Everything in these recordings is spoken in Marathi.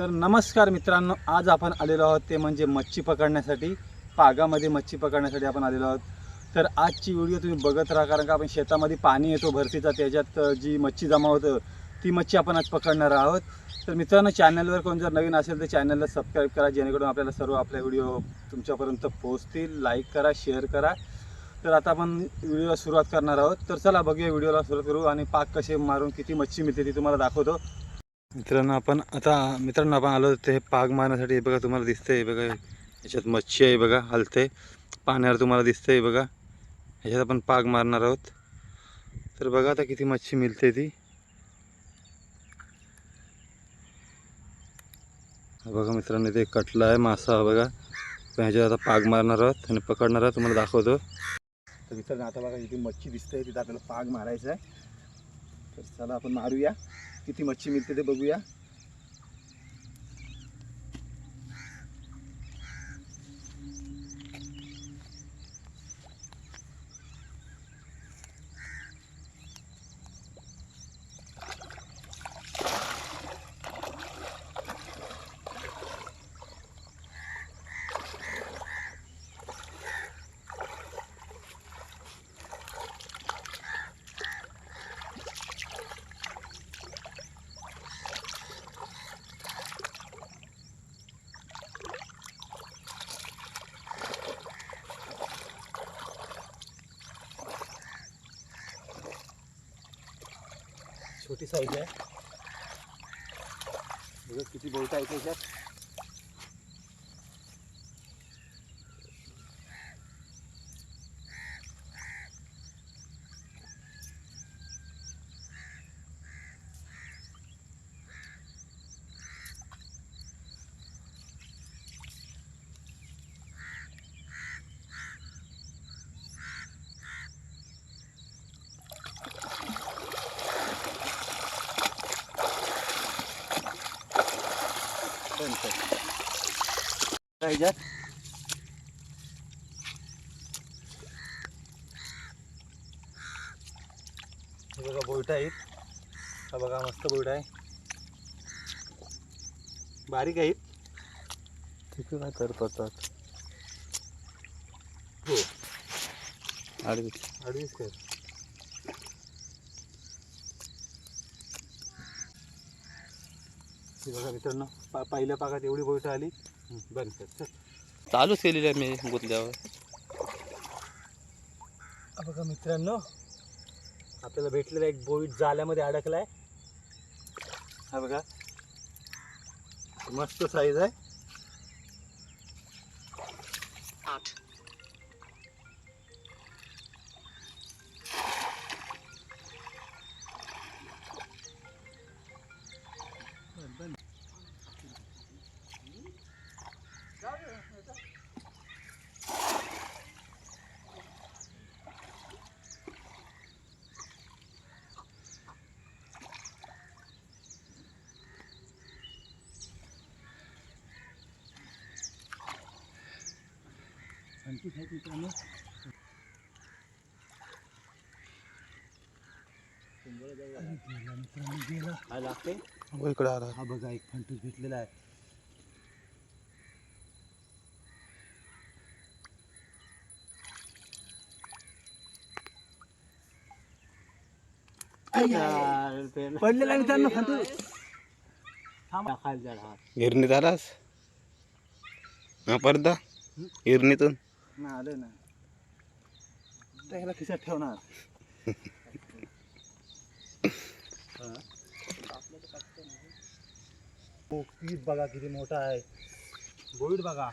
तर नमस्कार मित्रांनो आज आपण आलेलो आहोत ते म्हणजे मच्छी पकडण्यासाठी पागामध्ये मच्छी पकडण्यासाठी आपण आलेलो आहोत. तर आजची व्हिडिओ तुम्ही बघत राहा कारण का आपण शेतामध्ये पाणी येतो भरतीचा त्याच्यात जी मच्छी जमा होतं ती मच्छी आपण आज पकडणार आहोत. तर मित्रांनो चॅनलवर कोण जर नवीन असेल तर चॅनलला सबस्क्राईब करा जेणेकरून आपल्याला सर्व आपल्या व्हिडिओ तुमच्यापर्यंत पोहोचतील. लाईक करा शेअर करा. तर आता आपण व्हिडिओला सुरुवात करणार आहोत. तर चला बघूया व्हिडिओला सुरुवात करू आणि पाक कसे मारून किती मच्छी मिळते ती तुम्हाला दाखवतो. मित्रांनो आपण आता मित्रांनो आपण आलो ते पाग मारण्यासाठी. हे बघा तुम्हाला दिसतंय हे बघा. याच्यात मच्छी आहे बघा हलते पाण्यावर तुम्हाला दिसतंय बघा. ह्याच्यात आपण पाग मारणार आहोत. तर बघा आता किती मच्छी मिळते ती. बघा मित्रांनो ते कटला आहे मासा हा बघा. पण ह्याच्यात आता पाग मारणार आहोत आणि पकडणार आहोत. तुम्हाला दाखवतो. तर मित्रांनो आता बघा इथे मच्छी दिसते तिथं आपल्याला पाग मारायचा आहे. तर चला आपण मारूया. किती मच्छी मिळते ते बघूया. छोटी साईज आहे. बघा किती बोट आहे ह्याच्यात हे बघा बोईट आहेत हा बघा मस्त बोईट आहे. बारीक आहेत ठीक काय करतात हो. आडवी अडीच कर. हे बघा मित्रांनो पा पहिल्या पाकात एवढी बोईट आली. बंद कर चल. चालूच केलेली आहे मी गुंतल्यावर. बघा मित्रांनो आपल्याला भेटलेला एक बोईट जाल्यामध्ये अडकलाय. हा बघा मस्त साईज आहे. आणखी आहेत मित्रांनो. मित्रांनो गेला हा लागते इकडे आला. हा बघा एक फंटूस भेटलेला आहे. पडलेला मित्रांनो फंटूस थांबा. खाली झाड हा गिरणीत आलास? हा परदा गिरणीतून. ना आलं ना. त्याला खिशात ठेवणार. हो, बघा किती मोठा आहे. गोईड बघा.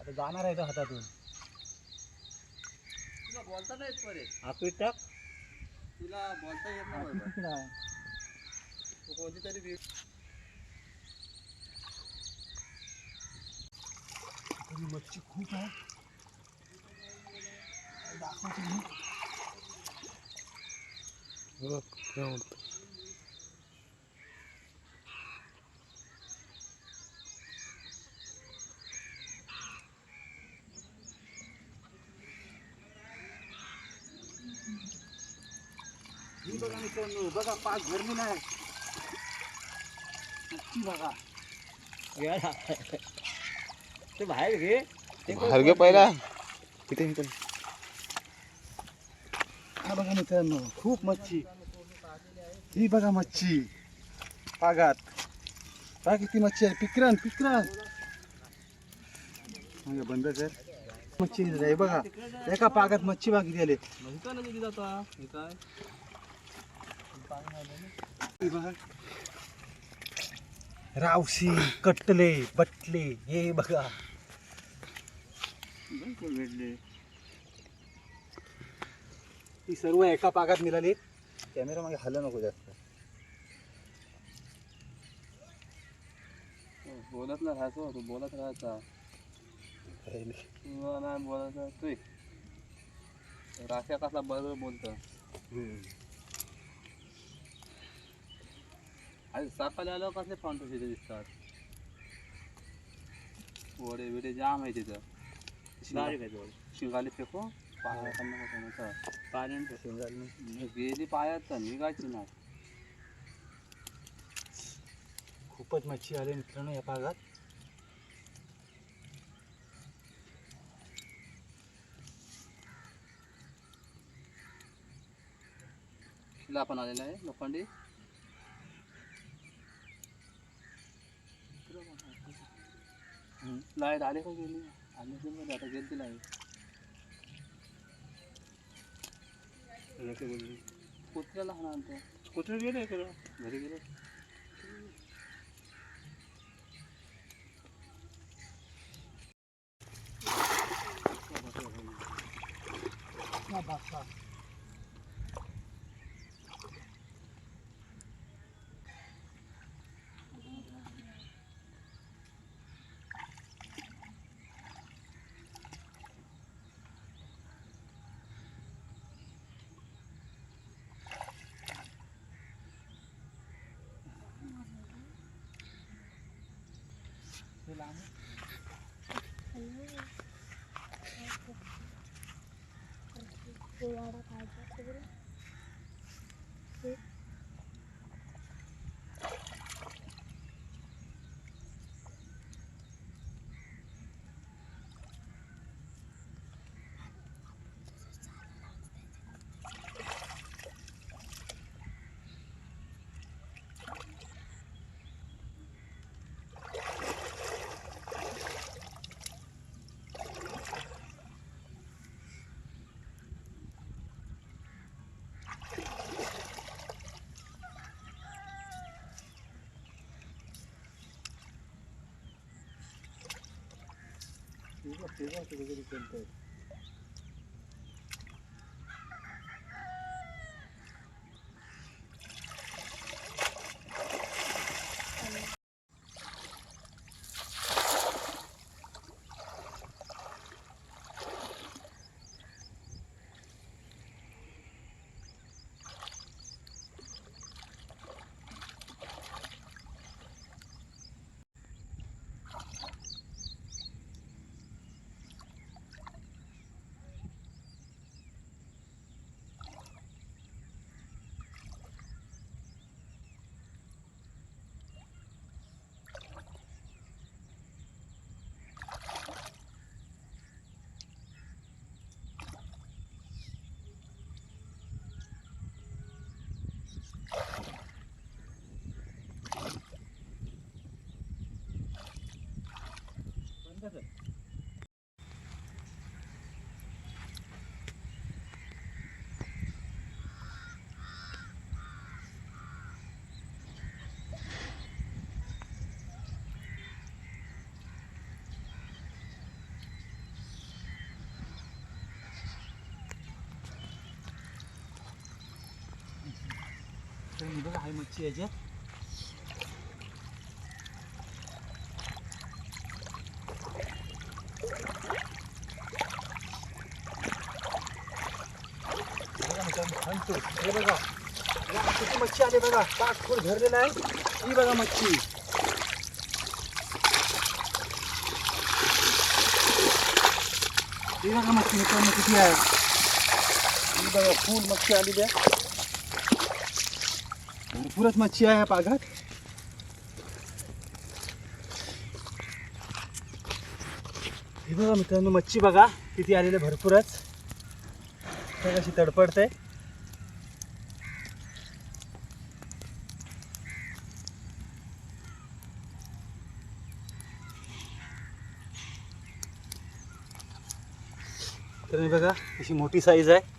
आता जाणार आहे तो हातातून? तुला बोलता नाही येत परे. हा पीठ टाक. तुला बोलता येत हा, नाही. कोणती तरी वीड- तरी मच्छी खूप आहे दाखवतो मी. बघ, काय म्हणतो. ही बघा मित्रांनो बघा पाच भरली नाही मच्छी बघा घे ना. ते बाहेर घे. बाहेर पहिला. इथे इथे. हा बघा मित्रांनो खूप मच्छी. ही बघा मच्छी. पागात बघा किती मच्छी आहे. पिकरान पिकरान. मागे बंद कर. मच्छी आहे. बघा एका पागात मच्छी बाकी आले रावशी कटले बटले हे बघा. बिलकुल भेटले. ही सर्व एका पागात मिळाली. कॅमेरा मागे हल्ला नको जास्त. बोलत ना राहायचो तू बोलत राहायचा. तू नाही बोलत तू. राख्या कसला बरोबर बोलतो. आणि सकाळी आल्यावर कसले फाउंटो तिथे दिसतात? वडे बिडे जाम आहे तिथं. शिंगा- शिंगाली फेको? पाया पाण्यात गेली पायात तर निघायची नाही. खूपच मच्छी आली मित्रांनो या भागात. तिला आपण आलेला आहे लोखंडी. लाइट आले का गेली? आले की नाही आता गेली ती लाइट कुत्र्याला हा आणतो कुत्रे गेले इकडं घरी गेले 我。这个水上水位就是这么 ही बघा आहे मच्छी याच्यात बघा मित्रांनो, हे बघा किती मच्छी आली बघा पाच फूट भरलेला आहे ही बघा मच्छी ही बघा मच्छी मित्रांनो किती आहे ही बघा फुल मच्छी आलेली आहे. भरपूरच मच्छी आहे या पागात. हे बघा मित्रांनो मच्छी बघा किती आलेले भरपूरच. कशी तडपडते. तर बघा अशी मोठी साईज आहे.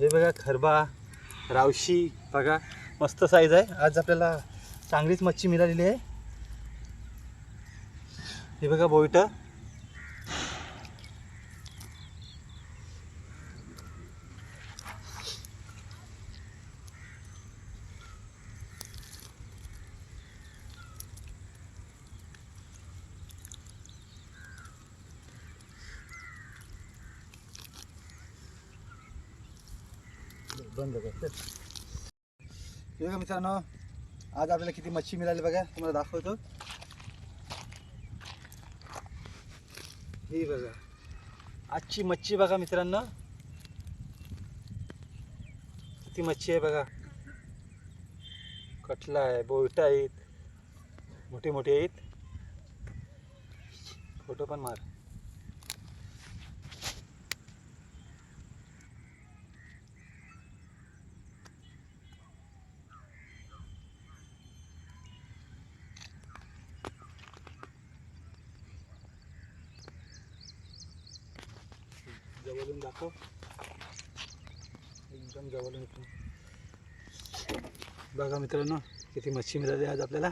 हे बघा खरबा रावशी बघा मस्त साईज आहे. आज आपल्याला चांगलीच मच्छी मिळालेली आहे. हे बघा बोईटं. बंद कर हे बघा मित्रांनो आज आपल्याला किती मच्छी मिळाली बघा तुम्हाला दाखवतो. ही बघा आजची मच्छी बघा मित्रांनो. किती मच्छी आहे बघा. कटला आहे बोलटा आहेत मोठी मोठी आहेत. फोटो पण मार. जवळून दाखव. एकदम जवळून बघा मित्रांनो किती मच्छी मिळाली आज आपल्याला.